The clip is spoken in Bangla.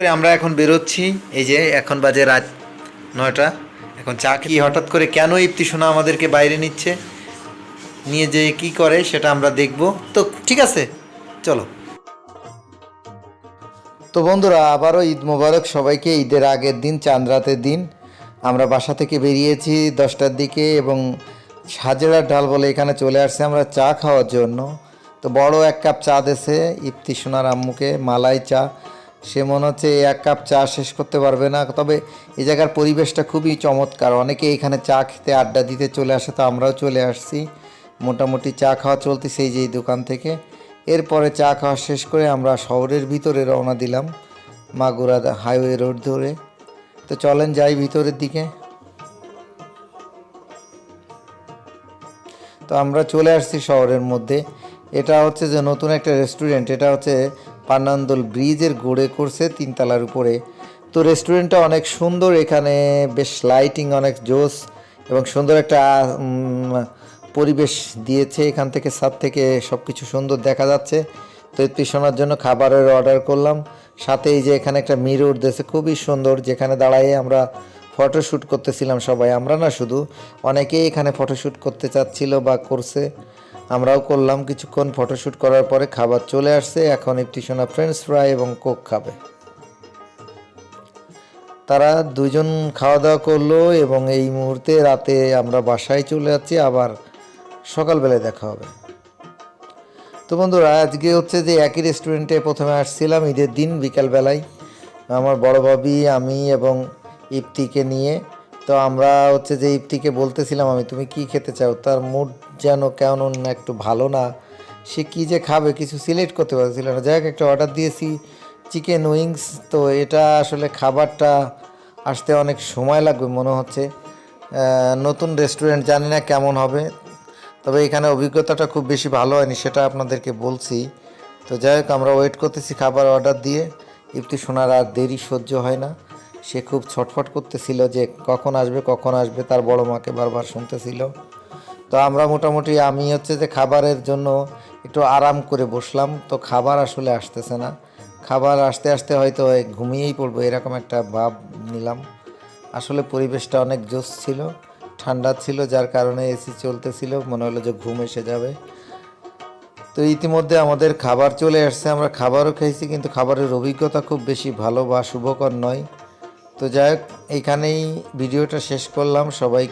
আমরা এখন বেরোচ্ছি। এই যে, এখন বাজে রাত নয়টা। এখন চা কি হঠাৎ করে কেন ইপ্তি সোনা আমাদেরকে বাইরে নিচ্ছে? নিয়ে যে কি করে, সেটা আমরা দেখব। তো ঠিক আছে, চলো। তো বন্ধুরা, আবারও ঈদ মোবারক সবাইকে। ঈদের আগের দিন, চাঁদ রাতের দিন। আমরা বাসা থেকে বেরিয়েছি দশটার দিকে এবং সাজেরার ডাল বলে এখানে চলে আসছে আমরা চা খাওয়ার জন্য। তো বড় এক কাপ চা দেশে ইপ্তি সোনার আম্মুকে, মালাই চা। সে মনে হচ্ছে এক কাপ চা শেষ করতে পারবে না। তবে এই জায়গার পরিবেশটা খুবই চমৎকার। অনেকে এখানে চা খেতে আড্ডা দিতে চলে আসে, তো আমরাও চলে আসছি। মোটামুটি চা খাওয়া চলতেছে এই যে এই দোকান থেকে। এরপরে চা খাওয়া শেষ করে আমরা শহরের ভিতরে রওনা দিলাম, মাগুরা হাইওয়ে রোড ধরে। তো চলেন যাই ভিতরের দিকে। তো আমরা চলে আসছি শহরের মধ্যে। এটা হচ্ছে যে নতুন একটা রেস্টুরেন্ট এটা হচ্ছে পান্নান্দল ব্রিজের গড়ে করছে তিনতলার উপরে। তো রেস্টুরেন্টটা অনেক সুন্দর, এখানে বেশ লাইটিং অনেক জোস এবং সুন্দর একটা পরিবেশ দিয়েছে এখান থেকে, ছাদ থেকে সব কিছু সুন্দর দেখা যাচ্ছে। তো শোনার জন্য খাবারের অর্ডার করলাম। সাথে এই যে এখানে একটা মিরর দিয়েছে, খুবই সুন্দর, যেখানে দাঁড়ায়ে আমরা ফটোশ্যুট করতেছিলাম সবাই। আমরা না শুধু, অনেকেই এখানে ফটোশ্যুট করতে চাচ্ছিল বা করছে। আমরাও করলাম। কিছুক্ষণ ফটোশ্যুট করার পরে খাবার চলে আসছে। এখন একটি সোনা ফ্রেঞ্চ ফ্রাই এবং কোক খাবে। তারা দুজন খাওয়া দাওয়া করল এবং এই মুহূর্তে রাতে আমরা বাসায় চলে যাচ্ছি। আবার সকালবেলায় দেখা হবে। তো বন্ধুরা, আজকে হচ্ছে যে একই রেস্টুরেন্টে প্রথমে আসছিলাম ঈদের দিন বিকালবেলায়। আমার বড় ভাবি, আমি এবং ইফতিকে নিয়ে তো আমরা হচ্ছে যে ইপ্তিকে বলতেছিলাম আমি, তুমি কি খেতে চাও? তার মুড যেন কেমন একটু ভালো না। সে কি যে খাবে কিছু সিলেক্ট করতে পারছিল না। যাই হোক, একটা অর্ডার দিয়েছি, চিকেন উইংস। তো এটা আসলে খাবারটা আসতে অনেক সময় লাগবে মনে হচ্ছে। নতুন রেস্টুরেন্ট জানি না কেমন হবে। তবে এখানে অভিজ্ঞতাটা খুব বেশি ভালো হয়নি সেটা আপনাদেরকে বলছি। তো যাই হোক, আমরা ওয়েট করতেছি খাবার অর্ডার দিয়ে। ইফতি শোনার আর দেরি সহ্য হয় না। সে খুব ছটফট করতেছিল যে কখন আসবে কখন আসবে, তার বড় মাকে বারবার শুনতেছিল। তো আমরা মোটামুটি আমি হচ্ছে যে খাবারের জন্য একটু আরাম করে বসলাম। তো খাবার আসলে আসতেছে না। খাবার আসতে আসতে হয়তো ঘুমিয়েই পড়ব, এরকম একটা ভাব নিলাম। আসলে পরিবেশটা অনেক জোস ছিল, ঠান্ডা ছিল, যার কারণে এসি চলতেছিল, মনে হলো যে ঘুম এসে যাবে। তো ইতিমধ্যে আমাদের খাবার চলে আসছে, আমরা খাবারও খেয়েছি, কিন্তু খাবারের অভিজ্ঞতা খুব বেশি ভালো বা শুভকর নয়। তো যাই হোক এইখানেই ভিডিওটা শেষ করলাম। সবাই